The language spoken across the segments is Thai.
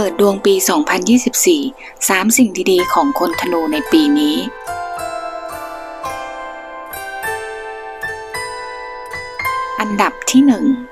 ปิดดวงปี 2024 3 สิ่งดีๆ ของคนธนูในปีนี้ อันดับที่ 1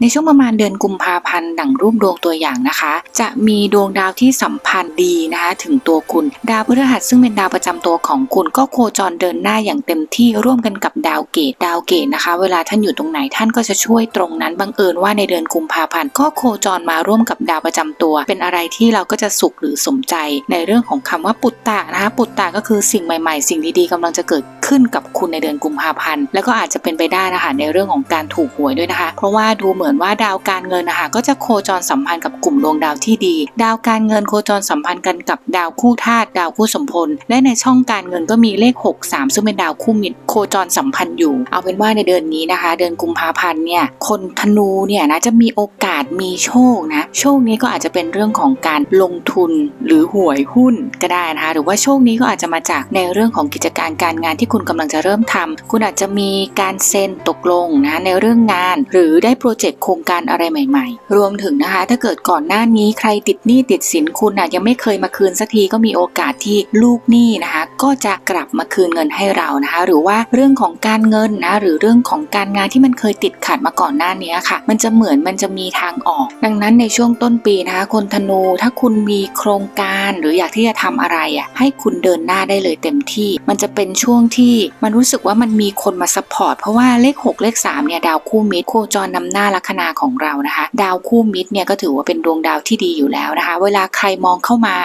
ในช่วงประมาณเดือนกุมภาพันธ์ดังรูปดวงตัวอย่างนะคะ จะมีดวงดาวที่สัมพันธ์ดีนะคะถึงตัวคุณ ดาวพฤหัสซึ่งเป็นดาวประจำตัวของคุณก็โคจรเดินหน้าอย่างเต็มที่ร่วมกันกับดาวเกตดาวเกตนะคะ เวลาท่านอยู่ตรงไหนท่านก็จะช่วยตรงนั้นบังเอิญว่าในเดือนกุมภาพันธ์ก็โคจรมาร่วมกับดาวประจำตัว เป็นอะไรที่เราก็จะสุขหรือสมใจ ในเรื่องของคำว่าปุตตะนะคะปุตตะก็คือสิ่งใหม่ ๆ สิ่งดีๆกำลังจะเกิด ขึ้นกับคุณในเดือนกุมภาพันธ์แล้วก็อาจจะเป็นไปได้นะคะในเรื่องของการถูกหวยด้วยนะคะ เพราะว่าดูเหมือนว่าดาวการเงินนะคะก็จะโคจรสัมพันธ์กับกลุ่มดวงดาวที่ดี ดาวการเงินโคจรสัมพันธ์กันกับดาวคู่ธาตุดาวคู่สมพลและในช่องการเงินก็มีเลข 6 3 ซึ่งเป็นดาวคู่มิตรโคจรสัมพันธ์อยู่ เอาเป็นว่าในเดือนนี้นะคะ เดือนกุมภาพันธ์เนี่ยคนธนูเนี่ยนะจะมีโอกาสมีโชคนะโชคนี้ก็อาจจะเป็นเรื่องของการลงทุนหรือหวยหุ้นก็ได้นะคะหรือว่าโชคนี้ก็อาจจะมาจากในเรื่องของกิจการการงานที่คุณคุณกำลังจะเริ่มทำคุณอาจจะมีการเซ็นตกลงนะในเรื่องงาน หรือได้โปรเจกต์โครงการอะไรใหม่ ๆ รวมถึงนะคะ ถ้าเกิดก่อนหน้านี้ใครติดหนี้ติดสินคุณอะยังไม่เคยมาคืนสักทีก็มีโอกาสที่ลูกหนี้นะคะ ก็จะกลับมาคืนเงินให้เรานะคะ หรือว่าเรื่องของการเงินนะหรือเรื่องของการงานที่มันเคยติดขัดมาก่อนหน้านี้ค่ะ มันจะเหมือนมันจะมีทางออก ดังนั้นในช่วงต้นปีนะคะ คนธนูถ้าคุณมีโครงการหรืออยากที่จะทำอะไรอะให้คุณเดินหน้าได้เลยเต็มที่ มันจะเป็นช่วงที่มันรู้สึกว่ามันมีคนมาซัพพอร์ตเพราะว่าเลข 6 เลข3เนี่ยดาวคู่มิตรโคจรนำหน้าลัคนาของเรานะคะ ดาวคู่มิตรเนี่ยก็ถือว่าเป็นดวงดาวที่ดีอยู่แล้วนะคะ เวลาใครมองเข้ามา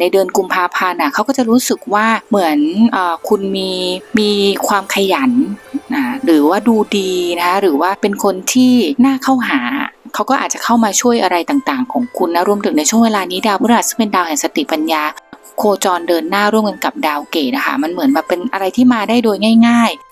ในเดือนกุมภาพันธ์อะเขาก็จะรู้สึกว่าเหมือนอคุณมีมีความขยันนะหรือว่าดูดีนะคะหรือว่าเป็นคนที่น่าเข้าหาเขาก็อาจจะเข้ามาช่วยอะไรต่างๆ ของคุณนะรวมถึงในช่วงเวลานี้ดาวพฤหัสเป็นดาวแห่งสติปัญญา โคจรเดินหน้าร่วมกันกับดาวเกตนะคะมันเหมือนแบบเป็นอะไรที่มาได้โดยง่าย ๆ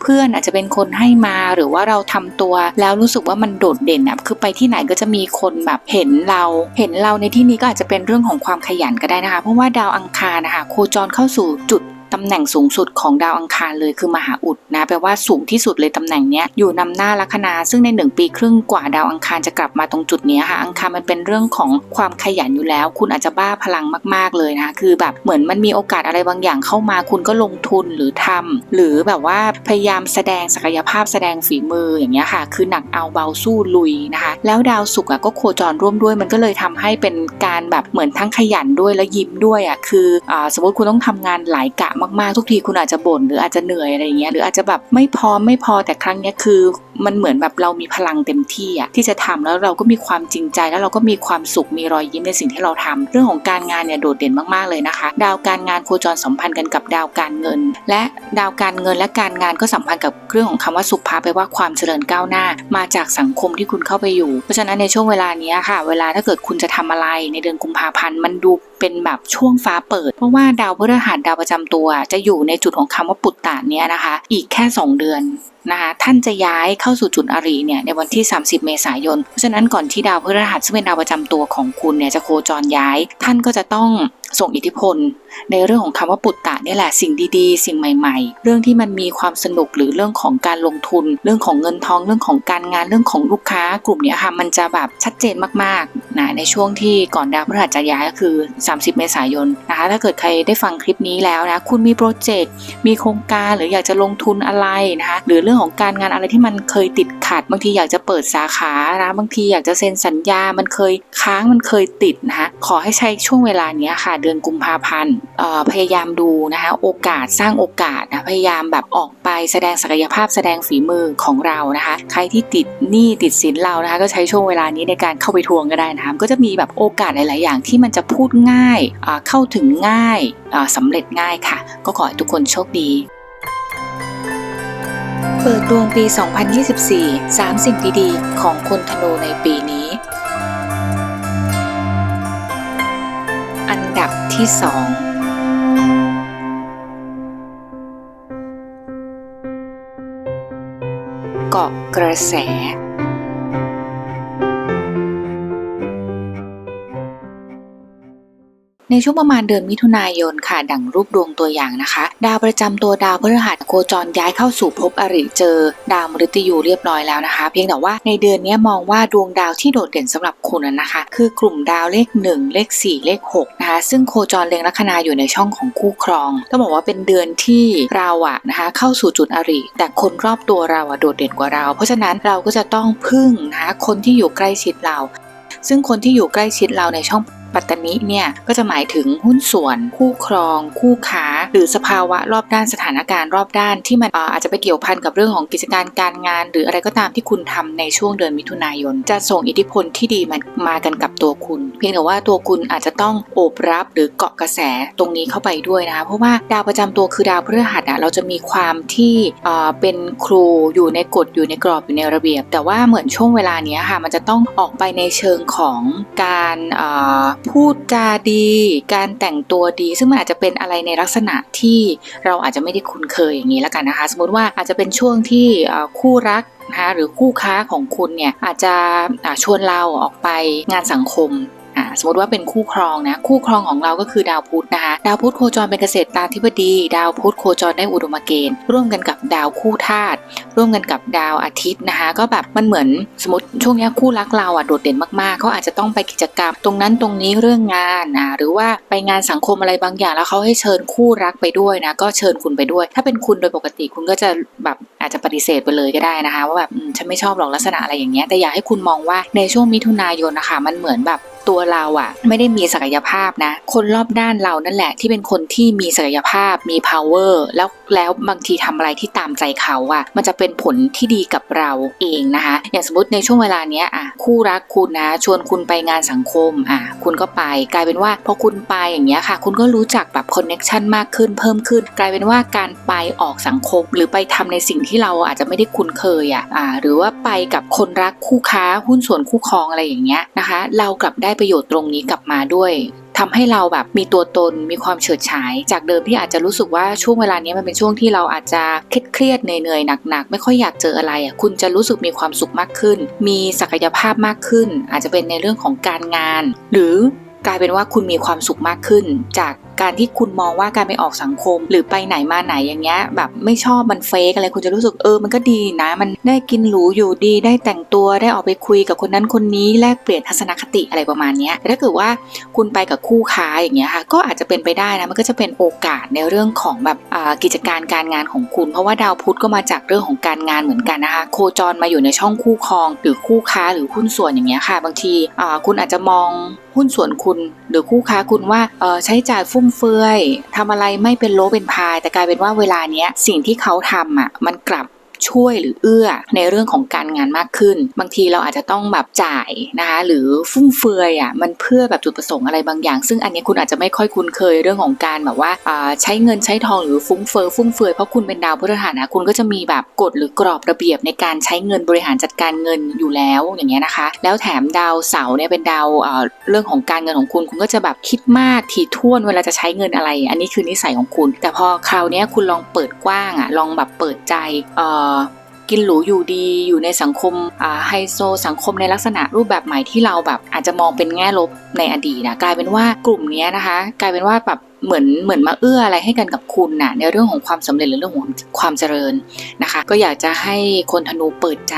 เพื่อนอาจจะเป็นคนให้มาหรือว่าเราทำตัว แล้วรู้สึกว่ามันโดดเด่นอะคือไปที่ไหนก็จะมีคนแบบเห็นเรา เห็นเราในที่นี้ก็อาจจะเป็นเรื่องของความขยันก็ได้นะคะ เพราะว่าดาวอังคารนะคะโคจรเข้าสู่จุด ตำแหน่งสูงสุดของดาวอังคารเลยคือมหาอุดนะแปลว่าสูงที่สุดเลยตำแหน่งเนี้ยอยู่นำหน้าลัคนา ซึ่งในหนึ่งปีครึ่งกว่าดาวอังคารจะกลับมาตรงจุดนี้ค่ะอังคารมันเป็นเรื่องของความขยันอยู่แล้ว คุณอาจจะบ้าพลังมาก ๆเลยนะคือแบบเหมือนมันมีโอกาสอะไรบางอย่างเข้ามา คุณก็ลงทุนหรือทำหรือแบบว่าพยายามแสดงศักยภาพแสดงฝีมืออย่างเงี้ยค่ะ คือหนักเอาเบาสู้ลุยนะคะแล้วดาวศุกร์ก็โคจรร่วมด้วย มันก็เลยทำให้เป็นการแบบเหมือนทั้งขยันด้วยแล้วยิ้มด้วยอะคืออสมมติคุณต้องทำงานหลายกะมากๆ ทุกทีคุณอาจจะบ่นหรืออาจจะเหนื่อยอะไรเงี้ยหรืออาจจะแบบไม่พร้อมไม่พอแต่ครั้งเนี้ยคือ มันเหมือนแบบเรามีพลังเต็มที่อะที่จะทำแล้วเราก็มีความจริงใจแล้วเราก็มีความสุขมีรอยยิ้มในสิ่งที่เราทำเรื่องของการงานเนี่ยโดดเด่นมากๆเลยนะคะ ดาวการงานโคจรสัมพันธ์กันกับดาวการเงิน และดาวการเงินและการงานก็สัมพันธ์กับเรื่องของคำว่าสุภาไปว่าความเจริญก้าวหน้า มาจากสังคมที่คุณเข้าไปอยู่ เพราะฉะนั้นในช่วงเวลานี้ค่ะ เวลาถ้าเกิดคุณจะทำอะไรในเดือนกุมภาพันธ์มันดู เป็นแบบช่วงฟ้าเปิด เพราะว่าดาวพฤหัสดาวประจำตัว จะอยู่ในจุดของคำว่าปุตตะเนี้ยนะคะ อีกแค่ 2 เดือนนะคะท่านจะย้ายเข้าสู่จุดอรีเนี่ยในวันที่ 30 เมษายน เพราะฉะนั้นก่อนที่ดาวพฤหัสซึ่งเป็นดาวประจำตัวของคุณเนี่ยจะโคจรย้าย ท่านก็จะต้องส่งอิทธิพล ในเรื่องของคำว่าปุตตะนี่แหละสิ่งดีๆ สิ่งใหม่ ๆ เรื่องที่มันมีความสนุกหรือเรื่องของการลงทุน เรื่องของเงินทองเรื่องของการงานเรื่องของลูกค้ากลุ่มนี้ค่ะมันจะแบบชัดเจนมากๆนะในช่วงที่ก่อนดาวพฤหัสจะย้ายก็คือ 30 เมษายนนะคะถ้าเกิดใครได้ฟังคลิปนี้แล้วนะคุณมีโปรเจกต์มีโครงการหรืออยากจะลงทุนอะไรนะคะหรือเรื่องของการงานอะไรที่มันเคยติดขัด บางทีอยากจะเปิดสาขานะบางทีอยากจะเซ็นสัญญา มันเคยค้างมันเคยติดนะคะขอให้ใช้ช่วงเวลานี้ค่ะ เดือนกุมภาพันธ์พยายามดูนะคะโอกาสสร้างโอกาสนะพยายามแบบออกไปแสดงศักยภาพแสดงฝีมือของเรานะคะ ใครที่ติดหนี้ติดสินเรานะคะก็ใช้ช่วงเวลานี้ในการเข้าไปทวงก็ได้นะคะก็จะมีแบบโอกาสหลาย ๆ อย่างที่มันจะพูดง่ายเข้าถึงง่ายอ่าสำเร็จง่ายค่ะ ก็ขอให้ทุกคนโชคดี ปิดดวงปี 2024 3 สิ่งดีๆ ของคนธนูในปีนี้ อันดับที่ 2 เกาะกระแส ในช่วงประมาณเดือนมิถุนายนค่ะดังรูปดวงตัวอย่างนะคะ ดาวประจำตัวดาวพฤหัสโคจรย้ายเข้าสู่ภพอริเจอ ดาวมฤตยูเรียบร้อยแล้วนะคะ เพียงแต่ว่าในเดือนนี้มองว่าดวงดาวที่โดดเด่นสำหรับคุณนะนะคะ คือกลุ่มดาวเลข 1 เลข 4 เลข6นะคะซึ่งโคจรเล็งลัคนาอยู่ในช่องของคู่ครองต้องบอกว่าเป็นเดือนที่เราอะนะคะเข้าสู่จุดอริ แต่คนรอบตัวเราอะโดดเด่นกว่าเรา เพราะฉะนั้นเราก็จะต้องพึ่งนะคะคนที่อยู่ใกล้ชิดเรา ซึ่งคนที่อยู่ใกล้ชิดเราในช่อง ปัตตนิเนี่ยก็จะหมายถึงหุ้นส่วน คู่ครอง คู่ค้า หรือสภาวะรอบด้านสถานการณ์รอบด้านที่มันอาจจะไปเกี่ยวพันกับเรื่องของกิจการการงาน หรืออะไรก็ตามที่คุณทำในช่วงเดือนมิถุนายน จะส่งอิทธิพลที่ดีมามากันกับตัวคุณ เพียงแต่ว่าตัวคุณอาจจะต้องโอบรับหรือเกาะกระแสตรงนี้เข้าไปด้วยนะคะเพราะว่าดาวประจำตัวคือดาวพฤหัสอะเราจะมีความที่เป็นครูอยู่ในกฎอยู่ในกรอบอยู่ในระเบียบ แต่ว่าเหมือนช่วงเวลานี้ค่ะมันจะต้องออกไปในเชิงของการพูดจาดี การแต่งตัวดี ซึ่งมันอาจจะเป็นอะไรในลักษณะที่เราอาจจะไม่ได้คุ้นเคยอย่างนี้แล้วกันนะคะ สมมติว่าอาจจะเป็นช่วงที่คู่รักนะคะหรือคู่ค้าของคุณเนี่ยอาจจะชวนเราออกไปงานสังคม อ่าสมมติว่าเป็นคู่ครองนะคู่ครองของเราก็คือดาวพุธนะคะดาวพุธโคจรเป็นเกษตรตาธิบดี ดาวพุธโคจรได้อุดมเกณฑ์ ร่วมกันกับดาวคู่ธาตุร่วมกันกับดาวอาทิตย์นะคะก็แบบมันเหมือนสมมติช่วงนี้คู่รักเราอะโดดเด่นมากๆเขาอาจจะต้องไปกิจกรรม ตรงนั้นตรงนี้เรื่องงานอ่าหรือว่าไปงานสังคมอะไรบางอย่าง แล้วเขาให้เชิญคู่รักไปด้วยนะก็เชิญคุณไปด้วย ถ้าเป็นคุณโดยปกติคุณก็จะแบบอาจจะปฏิเสธไปเลยก็ได้นะคะว่าแบบฉันไม่ชอบหรอกลักษณะอะไรอย่างเงี้ยแต่อยากให้คุณมองว่าในช่วงมิถุนายนนะคะมันเหมือนแบบ ตัวเราอะไม่ได้มีศักยภาพนะ คนรอบด้านเรานั่นแหละที่เป็นคนที่มีศักยภาพมี power แล้ว แล้วบางทีทำอะไรที่ตามใจเขาอะมันจะเป็นผลที่ดีกับเราเองนะคะ อย่างสมมติในช่วงเวลาเนี้ยอะคู่รักคุณนะ ชวนคุณไปงานสังคมอะคุณก็ไป กลายเป็นว่าพอคุณไปอย่างเงี้ยค่ะ คุณก็รู้จักแบบคอนเน็ชันมากขึ้นเพิ่มขึ้น กลายเป็นว่าการไปออกสังคม หรือไปทำในสิ่งที่เราอาจจะไม่ได้คุ้นเคยอะอ่าหรือว่าไปกับคนรักคู่ค้าหุ้นส่วนคู่ครองอะไรอย่างเงี้ยนะคะ เรากลับได้ประโยชน์ตรงนี้กลับมาด้วย ทำให้เราแบบมีตัวตนมีความเฉิดฉาย จากเดิมที่อาจจะรู้สึกว่าช่วงเวลานี้มันเป็นช่วงที่เราอาจจะเครียดเหนื่อยๆหนักๆ ไม่ค่อยอยากเจออะไรอะคุณจะรู้สึกมีความสุขมากขึ้น มีศักยภาพมากขึ้น อาจจะเป็นในเรื่องของการงาน หรือกลายเป็นว่าคุณมีความสุขมากขึ้น จาก การที่คุณมองว่าการไปออกสังคม หรือไปไหนมาไหนอย่างเงี้ยแบบไม่ชอบมันเฟกอะไรคุณจะรู้สึกเออมันก็ดีนะ มันได้กินหรูอยู่ดีได้แต่งตัวได้ออกไปคุยกับคนนั้นคนนี้แลกเปลี่ยนทัศนคติอะไรประมาณเนี้ยแต่ถ้าเกิดว่าคุณไปกับคู่ค้าอย่างเงี้ยค่ะก็อาจจะเป็นไปได้นะมันก็จะเป็นโอกาสในเรื่องของแบบกิจการการงานของคุณ เพราะว่าดาวพุธก็มาจากเรื่องของการงานเหมือนกันนะคะ โคจรมาอยู่ในช่องคู่ครอง หรือคู่ค้าหรือหุ้นส่วนอย่างเงี้ยค่ะ บางทีคุณอาจจะมอง หุ้นส่วนคุณ หรือคู่ค้าคุณว่าเออใช้จ่ายฟุ่มเฟือยทำอะไรไม่เป็นโลเป็นพาย แต่กลายเป็นว่าเวลาเนี้ยสิ่งที่เขาทำอะมันกลับ ช่วยหรือเอื้อในเรื่องของการงานมากขึ้น บางทีเราอาจจะต้องแบบจ่ายนะคะหรือฟุ่มเฟือยอะมันเพื่อแบบจุดประสงค์อะไรบางอย่าง ซึ่งอันนี้คุณอาจจะไม่ค่อยคุ้นเคยเรื่องของการแบบว่าาใช้เงินใช้ทองหรือฟุ้งเฟ้อฟุ่มเฟือยเพราะคุณเป็นดาวพฤหัสนะคุณก็จะมีแบบกฎหรือกรอบระเบียบในการใช้เงินบริหารจัดการเงินอยู่แล้วอย่างเงี้ยนะคะ แล้วแถมดาวเสาเนี่ยเป็นดาวเอ่อเรื่องของการเงินของคุณ คุณก็จะแบบคิดมากถี่ถ้วนเวลาจะใช้เงินอะไร อันนี้คือนิสัยของคุณ แต่พอคราวเนี้ยคุณลองเปิดกว้างอะลองแบบเปิดใจเอ่อกินหรูอยู่ดีอยู่ในสังคมไฮโซสังคมในลักษณะรูปแบบใหม่ที่เราแบบอาจจะมองเป็นแง่ลบในอดีตนะกลายเป็นว่ากลุ่มนี้นะคะ กลายเป็นว่าแบบเหมือนเหมือนมาเอื้ออะไรให้กันกับคุณน่ะในเรื่องของความสำเร็จหรือเรื่องของความเจริญนะคะ ก็อยากจะให้คนธนูเปิดใจ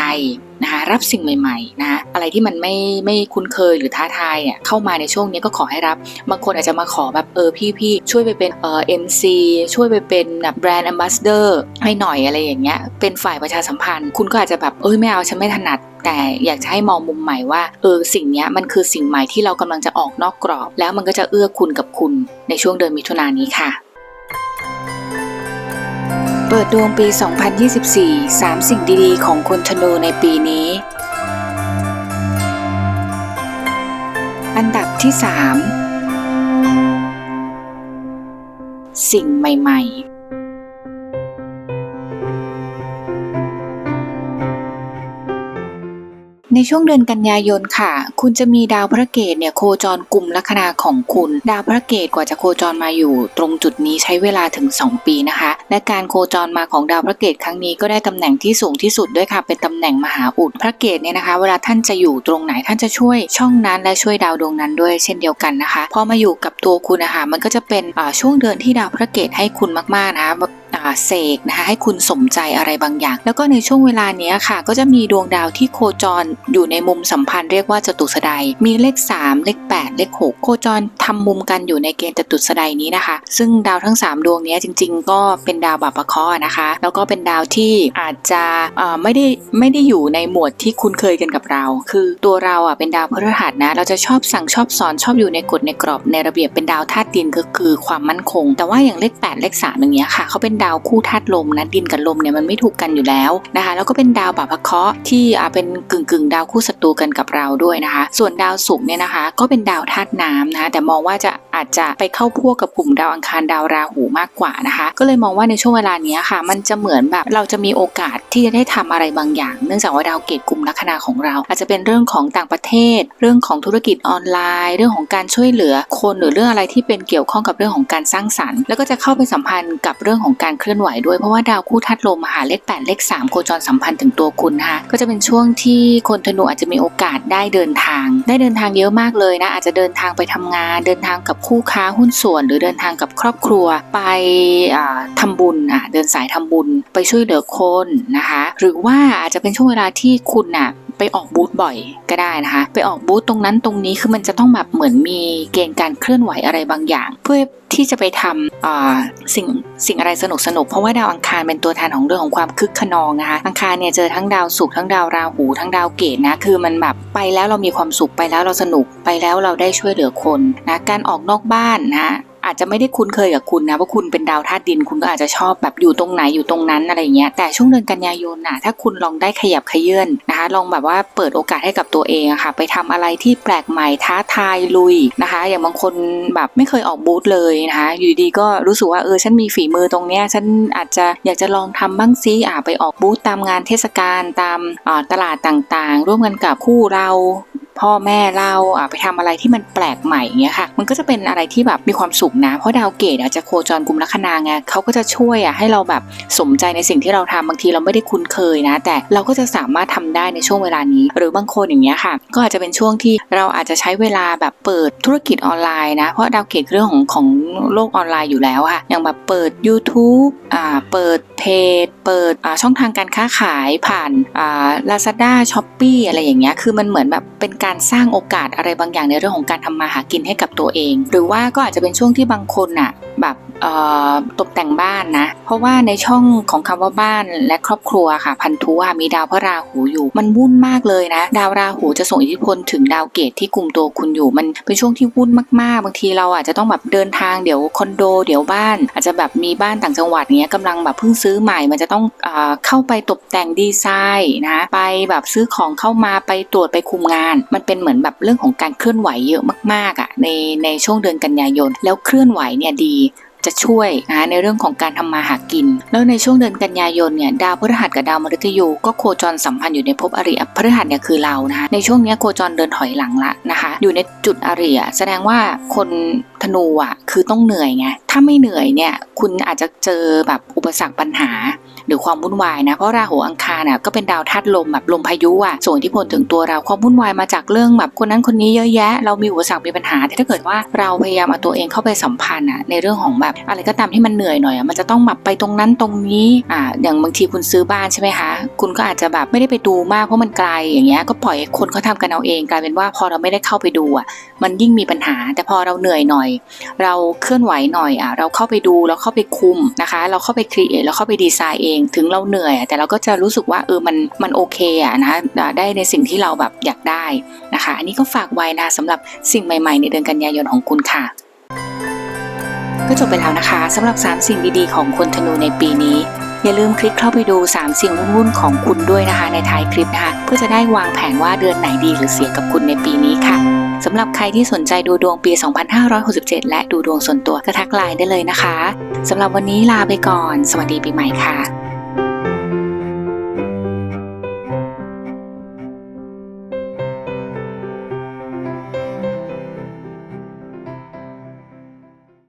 นะคะรับสิ่งใหม่ๆนะคะอะไรที่มันไม่ไม่คุ้นเคยหรือท้าทายเนี่ยเข้ามาในช่วงนี้ก็ขอให้รับบางคนอาจจะมาขอแบบเออพี่พี่ช่วยไปเป็นเออเอ็มซีช่วยไปเป็นแบบแบรนด์แอมบาสเดอร์ให้หน่อยอะไรอย่างเงี้ยเป็นฝ่ายประชาสัมพันธ์ คุณก็อาจจะแบบเอ้ยไม่เอาฉันไม่ถนัดแต่อยากจะให้มองมุมใหม่ว่าเออสิ่งนี้มันคือสิ่งใหม่ที่เรากำลังจะออกนอกกรอบ แล้วมันก็จะเอื้อคุณกับคุณในช่วงเดือนมิถุนายนนี้ค่ะ เปิดดวงปี 2024 3 สิ่งดีๆ ของคนธนูในปีนี้ อันดับที่ 3 สิ่งใหม่ ๆ ในช่วงเดือนกันยายนค่ะ คุณจะมีดาวพระเกตเนี่ยโคจรกลุ่มลัคนาของคุณ ดาวพระเกตกว่าจะโคจรมาอยู่ ตรงจุดนี้ใช้เวลาถึง 2 ปีนะคะ และการโคจรมาของดาวพระเกตครั้งนี้ก็ได้ตำแหน่งที่สูงที่สุดด้วยค่ะ เป็นตำแหน่งมหาอุดพระเกตเนี่ยนะคะ เวลาท่านจะอยู่ตรงไหนท่านจะช่วยช่องนั้นและช่วยดาวดวงนั้นด้วยเช่นเดียวกันนะคะ พอมาอยู่กับตัวคุณนะคะมันก็จะเป็นช่วงเดือนที่ดาวพระเกตให้คุณมากๆนะคะ เสกนะคะให้คุณสมใจอะไรบางอย่าง แล้วก็ในช่วงเวลาเนี้ยค่ะ ก็จะมีดวงดาวที่โคจรอยู่ในมุมสัมพันธ์เรียกว่าจตุสดายมีเลข 3 เลข 8 เลข 6 โคจรทำมุมกันอยู่ในเกณฑ์จตุสดายนี้นะคะ ซึ่งดาวทั้ง 3 ดวงนี้จริง ๆ ก็เป็นดาวบาปะเคราะห์นะคะ แล้วก็เป็นดาวที่อาจจะไม่ได้ไม่ได้อยู่ในหมวดที่คุ้นเคยกันกับเรา คือตัวเราอะเป็นดาวพฤหัสนะ เราจะชอบสั่งชอบสอนชอบอยู่ในกฎในกรอบในระเบียบเป็นดาวธาตุดินก็คือความมั่นคง แต่ว่าอย่างเลข 8 เลข3อย่างเงี้ยค่ะเขาเป็นดาวคู่ธาตุลมนะดินกับลมเนี่ยมันไม่ถูกกันอยู่แล้วนะคะแล้วก็เป็นดาวบาปะเคราะห์ที่อ่าเป็นกึ่งกึ่งดาวคู่ศัตรูกันกับเราด้วยนะคะ ส่วนดาวศุกร์เนี่ยนะคะ ก็เป็นดาวธาตุน้ำนะคะแต่มองว่าจะอาจจะไปเข้าพวกกับกลุ่มดาวอังคารดาวราหูมากกว่านะคะ ก็เลยมองว่าในช่วงเวลานี้ค่ะ มันจะเหมือนแบบเราจะมีโอกาสที่จะได้ทำอะไรบางอย่าง เนื่องจากว่าดาวเกตกลุ่มลัคนาของเรา อาจจะเป็นเรื่องของต่างประเทศ เรื่องของธุรกิจออนไลน์ เรื่องของการช่วยเหลือคนหรือเรื่องอะไรที่เป็นเกี่ยวข้องกับเรื่องของการสร้างสรรค์ แล้วก็จะเข้าไปสัมพันธ์กับเรื่องของการเคลื่อนไหวด้วยเพราะว่าดาวคู่ธาตุลมมหาเลข 8 เลข 3 โคจรสัมพันธ์ถึงตัวคุณนะคะก็จะเป็นช่วงที่คนธนูอาจจะมีโอกาสได้เดินทาง ได้เดินทางเยอะมากเลยนะ อาจจะเดินทางไปทำงาน เดินทางกับคู่ค้าหุ้นส่วน หรือเดินทางกับครอบครัวไปอ่าทำบุญอะเดินสายทำบุญไปช่วยเหลือคนนะคะ หรือว่าอาจจะเป็นช่วงเวลาที่คุณน่ะ ไปออกบูธบ่อยก็ได้นะคะ ไปออกบูธตรงนั้นตรงนี้คือมันจะต้องแบบเหมือนมีเกณฑ์การเคลื่อนไหวอะไรบางอย่าง เพื่อที่จะไปทำอ่าสิ่งสิ่งอะไรสนุกสนุกเพราะว่าดาวอังคารเป็นตัวแทนของเรื่องของความคึกขนองนะคะอังคารเนี่ยเจอทั้งดาวศุกร์ทั้งดาวราหูทั้งดาวเกตนะคือมันแบบไปแล้วเรามีความสุขไปแล้วเราสนุกไปแล้วเราได้ช่วยเหลือคนนะการออกนอกบ้านนะ อาจจะไม่ได้คุ้นเคยกับคุณนะว่าคุณเป็นดาวธาตุดิน คุณก็อาจจะชอบแบบอยู่ตรงไหนอยู่ตรงนั้นอะไรเงี้ยแต่ช่วงเดือนกันยายนน่ะถ้าคุณลองได้ขยับขยื่นนะคะ ลองแบบว่าเปิดโอกาสให้กับตัวเองอะค่ะ ไปทำอะไรที่แปลกใหม่ท้าทายลุยนะคะ อย่างบางคนแบบไม่เคยออกบูธเลยนะคะ อยู่ดีก็รู้สึกว่าเออฉันมีฝีมือตรงเนี้ยฉันอาจจะอยากจะลองทำบ้างซิอ่าไปออกบูธตามงานเทศกาลตามอ่าตลาดต่างๆ ร่วมกันกับคู่เรา พ่อแม่เราอะไปทำอะไรที่มันแปลกใหม่เงี้ยค่ะ มันก็จะเป็นอะไรที่แบบมีความสุขนะ เพราะดาวเกตอาจจะโคจรกุมลัคนาไงเขาก็จะช่วยอะให้เราแบบสมใจในสิ่งที่เราทำบางทีเราไม่ได้คุ้นเคยนะ แต่เราก็จะสามารถทำได้ในช่วงเวลานี้ หรือบางคนอย่างเงี้ยค่ะ ก็อาจจะเป็นช่วงที่เราอาจจะใช้เวลาแบบเปิดธุรกิจออนไลน์นะ เพราะดาวเกตเรื่องของของโลกออนไลน์อยู่แล้วค่ะอย่างแบบเปิด YouTube อ่าเปิดเพจ เปิดอ่าช่องทางการค้าขายผ่านอ่า Lazada Shopee อะไรอย่างเงี้ยคือมันเหมือนแบบเป็นการการสร้างโอกาสอะไรบางอย่างในเรื่องของการทำมาหากินให้กับตัวเอง หรือว่าก็อาจจะเป็นช่วงที่บางคนน่ะแบบตกแต่งบ้านนะ เพราะว่าในช่องของคำว่าบ้านและครอบครัวค่ะ พันธุอะมีดาวพระราหูอยู่ มันวุ่นมากเลยนะ ดาวราหูจะส่งอิทธิพลถึงดาวเกตที่กลุ่มตัวคุณอยู่ มันเป็นช่วงที่วุ่นมากๆ บางทีเราอาจจะต้องแบบเดินทางเดี๋ยวคอนโดเดี๋ยวบ้าน อาจจะแบบมีบ้านต่างจังหวัดเนี้ยกำลังแบบเพิ่งซื้อใหม่ มันจะต้องเอ่อเข้าไปตกแต่งดีไซน์นะไปแบบซื้อของเข้ามาไปตรวจไปคุมงานมันเป็นเหมือนแบบเรื่องของการเคลื่อนไหวเยอะมากๆอะในในช่วงเดือนกันยายน แล้วเคลื่อนไหวเนี่ยดีจะช่วยนะในเรื่องของการทำมาหากิน แล้วในช่วงเดือนกันยายนเนี่ยดาวพฤหัสกับดาวมฤตยูก็โคจรสัมพันธ์อยู่ในภพอริพฤหัสเนี่ยคือเรานะคะในช่วงนี้โคจรเดินถอยหลังละนะคะ อยู่ในจุดอริอะแสดงว่าคนธนูอะคือต้องเหนื่อยไงถ้าไม่เหนื่อยเนี่ยคุณอาจจะเจอแบบอุปสรรคปัญหา หรือความวุ่นวายนะเพราะราหูอังคารน่ะก็เป็นดาวธาตุลมแบบลมพายุอะส่งอิทธิพลถึงตัวเราความวุ่นวายมาจากเรื่องแบบคนนั้นคนนี้เยอะแยะ เรามีอุปสรรคมีปัญหาแต่ถ้าเกิดว่าเราพยายามเอาตัวเองเข้าไปสัมพันธ์อะในเรื่องของแบบอะไรก็ตามที่มันเหนื่อยหน่อยอะมันจะต้องแบบไปตรงนั้นตรงนี้อ่าอย่างบางทีคุณซื้อบ้านใช่ไหมคะ คุณก็อาจจะแบบไม่ได้ไปดูมากเพราะมันไกลอย่างเงี้ยก็ปล่อยคนเขาทำกันเอาเองกลายเป็นว่าพอเราไม่ได้เข้าไปดูอะมันยิ่งมีปัญหา แต่พอเราเหนื่อยหน่อย เราเคลื่อนไหวหน่อยอะเราเข้าไปดูเราเข้าไปคุมนะคะ เราเข้าไปครีเอทเราเข้าไปดีไซน์เอง ถึงเราเหนื่อยอะแต่เราก็จะรู้สึกว่าเออมันมันโอเคอะนะได้ในสิ่งที่เราแบบอยากได้นะคะ อันนี้ก็ฝากไว้นะสำหรับสิ่งใหม่ๆ ในเดือนกันยายนของคุณค่ะก็จบไปแล้วนะคะสำหรับ 3 สิ่งดีๆ ของคนธนูในปีนี้ อย่าลืมคลิกเข้าไปดู 3 สิ่งวุ่นๆของคุณด้วยนะคะ ในท้ายคลิปนะคะเพื่อจะได้วางแผนว่าเดือนไหนดีหรือเสียกับคุณในปีนี้ค่ะสำหรับใครที่สนใจดูดวงปี 2567 และดูดวงส่วนตัวก็ทักไลน์ได้เลยนะคะสำหรับวันนี้ลาไปก่อน สวัสดีปีใหม่ค่ะ